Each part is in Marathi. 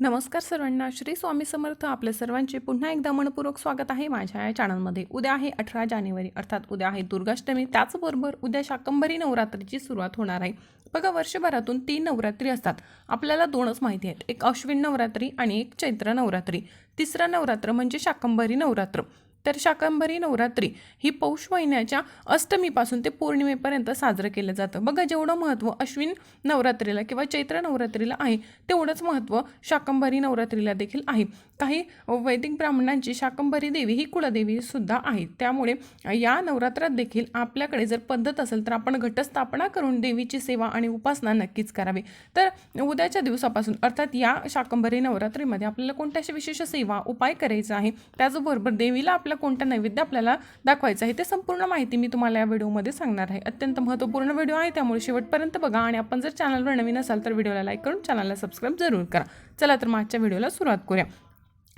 नमस्कार सर्वांना श्री स्वामी समर्थ आपल्या सर्वांचे पुन्हा एकदा मनपूर्वक स्वागत आहे माझ्या या चॅनलमध्ये उद्या आहे अठरा जानेवारी अर्थात उद्या आहे दुर्गाष्टमी. त्याचबरोबर उद्या शाकंभरी नवरात्रीची सुरुवात होणार आहे. बघा वर्षभरातून तीन नवरात्री असतात. आपल्याला दोनच माहिती आहेत. एक अश्विन नवरात्री आणि एक चैत्र नवरात्री. तिसरं नवरात्र म्हणजे शाकंभरी नवरात्र. तर शाकंभरी नवरात्री ही पौष महिन्याच्या अष्टमीपासून ते पौर्णिमेपर्यंत साजरं केलं जातं. बघा जेवढं महत्त्व अश्विन नवरात्रीला किंवा चैत्र नवरात्रीला आहे तेवढंच महत्त्व शाकंभरी नवरात्रीला देखील आहे. काही वैदिक ब्राह्मणांची शाकंभरी देवी ही कुळदेवीसुद्धा आहे त्यामुळे या नवरात्रात देखील आपल्याकडे जर पद्धत असेल तर आपण घटस्थापना करून देवीची सेवा आणि उपासना नक्कीच करावी. तर उद्याच्या दिवसापासून अर्थात या शाकंभरी नवरात्रीमध्ये आपल्याला कोणत्या विशेष सेवा उपाय करायचा आहे त्याचबरोबर देवीला आपला कोणता नैवेद्य आपल्याला दाखवायचं आहे ते संपूर्ण माहिती मी तुम्हाला या व्हिडिओमध्ये सांगणार आहे. अत्यंत महत्त्वपूर्ण व्हिडिओ आहे त्यामुळे शेवटपर्यंत बघा आणि आपण जर चॅनलवर नवीन असाल तर व्हिडिओला लाईक करून चॅनलला सबस्क्राईब जरूर करा. चला तर मागच्या व्हिडिओला सुरुवात करूया.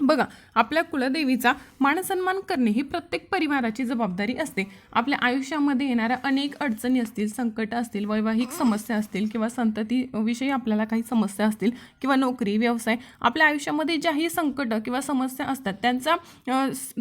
बघा आपल्या कुलदेवीचा मानसन्मान करणे ही प्रत्येक परिवाराची जबाबदारी असते. आपल्या आयुष्यामध्ये येणाऱ्या अनेक अडचणी असतील संकट असतील वैवाहिक समस्या असतील किंवा संततीविषयी आपल्याला काही समस्या असतील किंवा नोकरी व्यवसाय आपल्या आयुष्यामध्ये ज्याही संकट किंवा समस्या असतात त्यांचा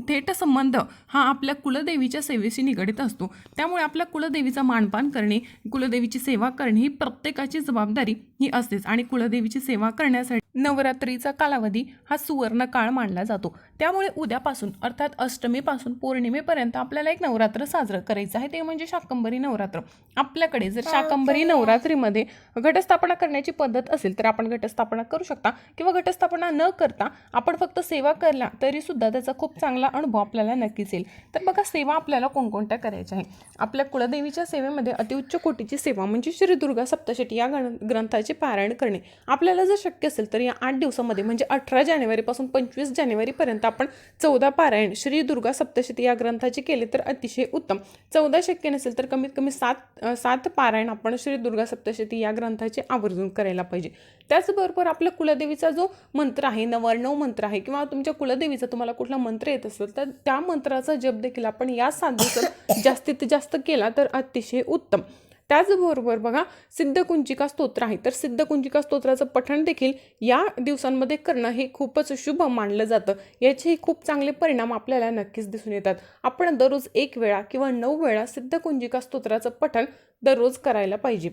थेट संबंध हा आपल्या कुलदेवीच्या सेवेशी निगडीत असतो. त्यामुळे आपल्या कुलदेवीचा मानपान करणे कुलदेवीची सेवा करणे ही प्रत्येकाची जबाबदारी ही असतेच आणि कुलदेवीची सेवा करण्यासाठी नवरात्रीचा कालावधी हा सुवर्ण काळ मानला जातो. त्यामुळे उद्यापासून अर्थात अष्टमीपासून पौर्णिमेपर्यंत आपल्याला एक नवरात्र साजरं करायचं आहे. ते म्हणजे शाकंभरी नवरात्र. आपल्याकडे जर शाकंभरी नवरात्रीमध्ये घटस्थापना करण्याची पद्धत असेल तर आपण घटस्थापना करू शकता. किंवा घटस्थापना न करता आपण फक्त सेवा करला तरी सुद्धा त्याचा खूप चांगला अनुभव आपल्याला नक्कीच येईल. तर बघा सेवा आपल्याला कोणकोणत्या करायच्या आहे आपल्या कुलदेवीच्या सेवेमध्ये अतिउच्च कोटीची सेवा म्हणजे श्री दुर्गा सप्तशती या ग्रंथाचे पारायण करणे. आपल्याला जर शक्य असेल तर या आठ दिवसामध्ये म्हणजे अठरा जानेवारीपासून पंचवीस जानेवारीपर्यंत आपण चौदा पारायण श्री दुर्गा सप्तशती या ग्रंथाचे केले तर अतिशय उत्तम. चौदा शक्य नसेल तर कमीत कमी सात सात पारायण आपण श्री दुर्गा सप्तशती या ग्रंथाचे आवर्जून करायला पाहिजे. त्याचबरोबर आपल्या कुलदेवीचा जो मंत्र आहे नवर्णव मंत्र आहे किंवा तुमच्या कुलदेवीचा तुम्हाला कुठला मंत्र येत असेल तर त्या मंत्राचा जप देखील आपण या सात दिवसात जास्तीत जास्त केला तर अतिशय उत्तम. त्याचबरोबर बघा सिद्धकुंजिका स्तोत्र आहे. तर सिद्धकुंजिका स्तोत्राचं पठण देखील या दिवसांमध्ये करणं हे खूपच शुभ मानलं जातं. याचेही खूप चांगले परिणाम आपल्याला नक्कीच दिसून येतात. आपण दररोज एक वेळा किंवा नऊ वेळा सिद्धकुंजिका स्तोत्राचं पठण दररोज करायला पाहिजे.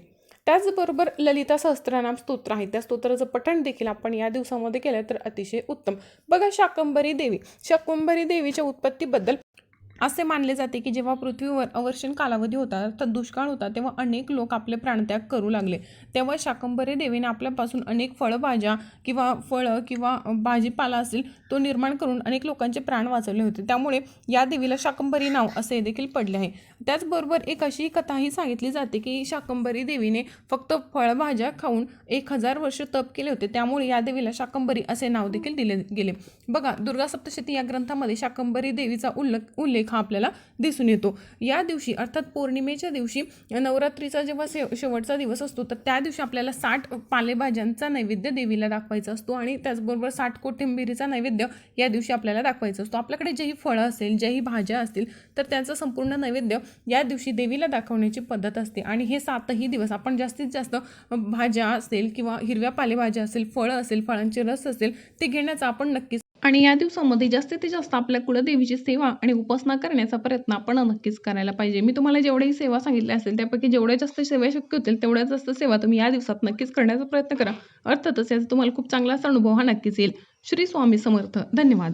त्याचबरोबर ललिता सहस्त्रनाम स्तोत्र आहे. त्या स्तोत्राचं पठण देखील आपण या दिवसामध्ये केलं तर अतिशय उत्तम. बघा शाकंभरी देवी. शाकंभरी देवीच्या उत्पत्तीबद्दल असे मानले जाते की जेव्हा पृथ्वीवर अवर्षण कालावधी होता अर्थात दुष्काळ होता तेव्हा अनेक लोक आपले प्राणत्याग करू लागले. तेव्हा शाकंभरी देवीने आपल्यापासून अनेक फळभाज्या किंवा फळं किंवा भाजीपाला असेल तो निर्माण करून अनेक लोकांचे प्राण वाचवले होते. त्यामुळे या देवीला शाकंभरी नाव असे देखील पडले आहे. त्याचबरोबर एक अशी कथाही सांगितली जाते की शाकंभरी देवीने फक्त फळभाज्या खाऊन एक हजार वर्ष तप केले होते. त्यामुळे या देवीला शाकंभरी असे नाव देखील दिले गेले. बघा दुर्गा सप्तशती या ग्रंथामध्ये शाकंभरी देवीचा उल्लेख उल्लेख हा आपल्याला दिसून येतो. या दिवशी अर्थात पौर्णिमेच्या दिवशी नवरात्रीचा जेव्हा शेव शेवटचा दिवस असतो तर त्या दिवशी आपल्याला साठ पालेभाज्यांचा नैवेद्य देवीला दाखवायचा असतो आणि त्याचबरोबर साठ कोथिंबिरीचा नैवेद्य या दिवशी आपल्याला दाखवायचा असतो. आपल्याकडे जेही फळं असेल जेही भाज्या असतील तर त्यांचं संपूर्ण नैवेद्य या दिवशी देवीला दाखवण्याची पद्धत असते. आणि हे सातही दिवस आपण जास्तीत जास्त भाज्या असेल किंवा हिरव्या पालेभाज्या असेल फळं असेल फळांचे रस असेल ते घेण्याचा आपण नक्कीच आणि या दिवसामध्ये जास्तीत जास्त आपल्या कुलदेवीची सेवा आणि उपासना करण्याचा प्रयत्न आपण नक्कीच करायला पाहिजे. मी तुम्हाला जेवढ्याही सेवा सांगितल्या असेल त्यापैकी जेवढ्या जास्त सेवा शक्य होतील तेवढ्या जास्त सेवा तुम्ही या दिवसात नक्कीच करण्याचा प्रयत्न करा. अर्थातच याचा तुम्हाला खूप चांगलाच अनुभव हा नक्कीच येईल. श्री स्वामी समर्थ. धन्यवाद.